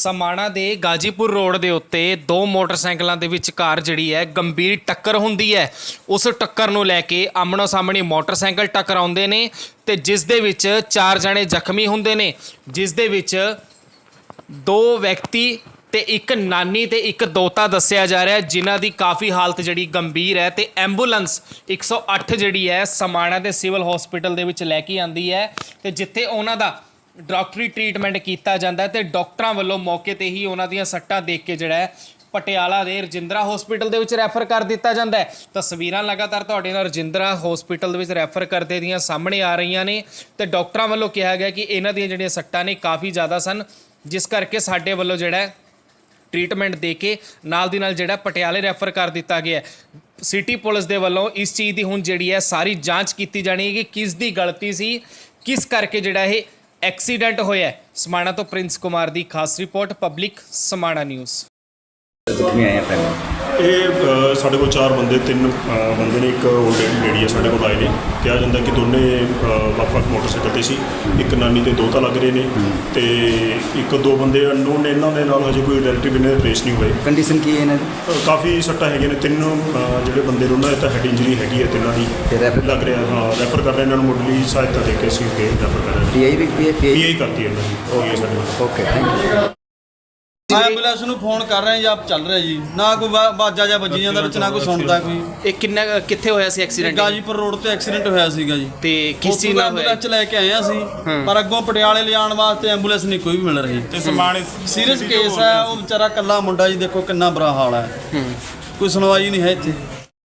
ਸਮਾਣਾ ਦੇ ਗਾਜੀਪੁਰ ਰੋਡ ਦੇ ਉੱਤੇ ਦੋ ਮੋਟਰਸਾਈਕਲਾਂ ਦੇ ਵਿਚਕਾਰ ਜਿਹੜੀ ਹੈ ਗੰਭੀਰ ਟੱਕਰ ਹੁੰਦੀ ਹੈ। ਉਸ ਟੱਕਰ ਨੂੰ ਲੈ ਕੇ ਆਮਣੋ ਸਾਹਮਣੇ ਮੋਟਰਸਾਈਕਲ ਟਕਰਾਉਂਦੇ ਨੇ ਤੇ ਜਿਸ ਦੇ ਵਿੱਚ ਚਾਰ ਜਣੇ ਜ਼ਖਮੀ ਹੁੰਦੇ ਨੇ। ਜਿਸ ਦੇ ਵਿੱਚ ਦੋ ਵਿਅਕਤੀ ਤੇ ਇੱਕ ਨਾਨੀ ਤੇ ਇੱਕ ਦੋਤਾ ਦੱਸਿਆ ਜਾ ਰਿਹਾ ਹੈ, ਜਿਨ੍ਹਾਂ ਦੀ ਕਾਫੀ ਹਾਲਤ ਜਿਹੜੀ ਗੰਭੀਰ ਹੈ ਤੇ ਐਂਬੂਲੈਂਸ 108 ਜਿਹੜੀ ਹੈ ਸਮਾਣਾ ਦੇ ਸਿਵਲ ਹਸਪੀਟਲ ਦੇ ਵਿੱਚ ਲੈ ਕੇ ਆਂਦੀ ਹੈ ਤੇ ਜਿੱਥੇ ਉਹਨਾਂ ਦਾ ਡਾਕਟਰੀ ਟ੍ਰੀਟਮੈਂਟ ਕੀਤਾ ਜਾਂਦਾ ਹੈ ਤੇ ਡਾਕਟਰਾਂ ਵੱਲੋਂ ਮੌਕੇ ਤੇ ਹੀ ਉਹਨਾਂ ਦੀਆਂ ਸੱਟਾਂ ਦੇਖ ਕੇ ਜਿਹੜਾ ਹੈ ਪਟਿਆਲਾ ਦੇ ਰਜਿੰਦਰਾ ਹਸਪੀਟਲ ਦੇ ਵਿੱਚ ਰੈਫਰ ਕਰ ਦਿੱਤਾ ਜਾਂਦਾ ਹੈ। ਤਸਵੀਰਾਂ ਲਗਾਤਾਰ ਤੁਹਾਡੇ ਨਾਲ ਰਜਿੰਦਰਾ ਹਸਪੀਟਲ ਦੇ ਵਿੱਚ ਰੈਫਰ ਕਰਦੇ ਦੀਆਂ ਸਾਹਮਣੇ ਆ ਰਹੀਆਂ ਨੇ ਤੇ ਡਾਕਟਰਾਂ ਵੱਲੋਂ ਕਿਹਾ ਗਿਆ ਕਿ ਇਹਨਾਂ ਦੀਆਂ ਜਿਹੜੀਆਂ ਸੱਟਾਂ ਨੇ ਕਾਫੀ ਜ਼ਿਆਦਾ ਸਨ, ਜਿਸ ਕਰਕੇ ਸਾਡੇ ਵੱਲੋਂ ਜਿਹੜਾ ਹੈ ਟ੍ਰੀਟਮੈਂਟ ਦੇ ਕੇ ਨਾਲ ਦੀ ਨਾਲ ਜਿਹੜਾ ਪਟਿਆਲੇ ਰੈਫਰ ਕਰ ਦਿੱਤਾ ਗਿਆ ਸਿਟੀ ਪੁਲਿਸ ਦੇ ਵੱਲੋਂ ਇਸ ਚੀਜ਼ ਦੀ ਹੁਣ ਜਿਹੜੀ ਹੈ ਸਾਰੀ ਜਾਂਚ ਕੀਤੀ ਜਾਣੀ ਹੈ ਕਿ ਕਿਸ ਦੀ ਗਲਤੀ ਸੀ, ਕਿਸ ਕਰਕੇ ਜਿਹੜਾ ਇਹ ਐਕਸੀਡੈਂਟ ਹੋਇਆ ਸਮਾਣਾ ਤੋਂ ਪ੍ਰਿੰਸ ਕੁਮਾਰ ਦੀ ਖਾਸ ਰਿਪੋਰਟ ਪਬਲਿਕ ਸਮਾਣਾ ਨਿਊਜ਼। ਇਹ ਅ, ਸਾਡੇ ਕੋਲ ਚਾਰ ਬੰਦੇ ਤਿੰਨ ਅ, ਬੰਦੇ ਨੇ ਇੱਕ 올ਡ ਲੇਡੀ ਹੈ ਸਾਡੇ ਕੋਲ ਆਏ ਨੇ। ਕਿਹਾ ਜਾਂਦਾ ਕਿ ਦੋਨੇ ਅ, ਵੱਖ-ਵੱਖ ਮੋਟਰਸਾਈਕਲ ਤੇ ਸੀ। ਇੱਕ ਨਾਨੀ ਤੇ ਦੋਤਾ ਲੱਗ ਰਹੇ ਨੇ ਤੇ ਇੱਕ ਦੋ ਬੰਦੇ ਅਨਨੋਨ ਨੇ। ਇਹਨਾਂ ਦੇ ਨਾਲ ਹਜੇ ਕੋਈ ਰਿਲੇਟਿਵ ਇਹਨਾਂ ਦੇ ਟ੍ਰੇਸ ਨਹੀਂ ਹੋਏ। ਕੰਡੀਸ਼ਨ ਕੀ ਹੈ ਇਹਨਾਂ ਦੀ? ਅ, ਕਾਫੀ ਸੱਟਾਂ ਹੈਗੀਆਂ ਨੇ। ਤਿੰਨ ਅ, ਜਿਹੜੇ ਬੰਦੇ ਨੇ ਉਹਨਾਂ ਦੇ ਤਾਂ ਹੈਡ ਇੰਜਰੀ ਹੈਗੀ ਹੈ ਤਿੰਨਾਂ ਦੀ। ਤੇ refer- ਲੱਗ ਰਿਹਾ ਹਾਂ ਰੈਫਰ ਕਰ ਰਹੇ ਇਹਨਾਂ ਨੂੰ ਮੁੱਢਲੀ ਸਹਾਇਤਾ ਦੇ ਕੇ ਅਸੀਂ ਅੱਗੇ ਰੈਫਰ ਕਰ ਰਹੇ ਹਾਂ। ਪੀਆਈ ਵੀ ਪੀਆਈ ਪੀਆਈ ਕਰਤੀ ਹੈ ਇਹਨਾਂ ਦੀ। ਸਾਡੇ ਕੋਲ ਓਕੇ ਥੈਂਕ ਯੂ ਐਂਬੂਲੈਂਸ ਨੂੰ ਫੋਨ ਕਰ ਰਹੇ ਜਾਂ ਚੱਲ ਰਿਹਾ ਜੀ। ਨਾ ਕੋਈ ਵਾ- ਬਾਜਾ ਜਾਂ ਵੱਜੀ ਜਾਂਦਾ ਵਿੱਚ ਨਾ ਕੋਈ ਸੁਣਦਾ ਕੋਈ। ਇਹ ਕਿੰਨਾ ਕਿੱਥੇ ਹੋਇਆ ਸੀ ਐਕਸੀਡੈਂਟ ਗਾਜੀਪੁਰ ਰੋਡ ਤੇ ਐਕਸੀਡੈਂਟ ਹੋਇਆ ਸੀਗਾ ਜੀ। ਤੇ ਕਿਸ ਚੀਜ਼ ਨਾਲ ਹੋਇਆ? ਐਂਬੂਲੈਂਸ ਲੈ ਕੇ ਆਏ ਹਾਂ ਅਸੀਂ ਪਰ ਅੱਗੋਂ ਪਟਿਆਲੇ ਲਿਜਾਣ ਵਾਸਤੇ ਐਂਬੂਲੈਂਸ ਨਹੀਂ ਕੋਈ ਵੀ ਮਿਲ ਰਹੀ। ਤੇ ਸਮਾਨ ਸੀਰੀਅਸ ਕੇਸ ਹੈ ਉਹ ਵਿਚਾਰਾ ਕੱਲਾ ਮੁੰਡਾ ਜੀ ਦੇਖੋ ਕਿੰਨਾ ਬੁਰਾ ਹਾਲ ਹੈ। ਕੋਈ ਸੁਣਵਾਈ ਨਹੀਂ ਹੈ ਇੱਥੇ।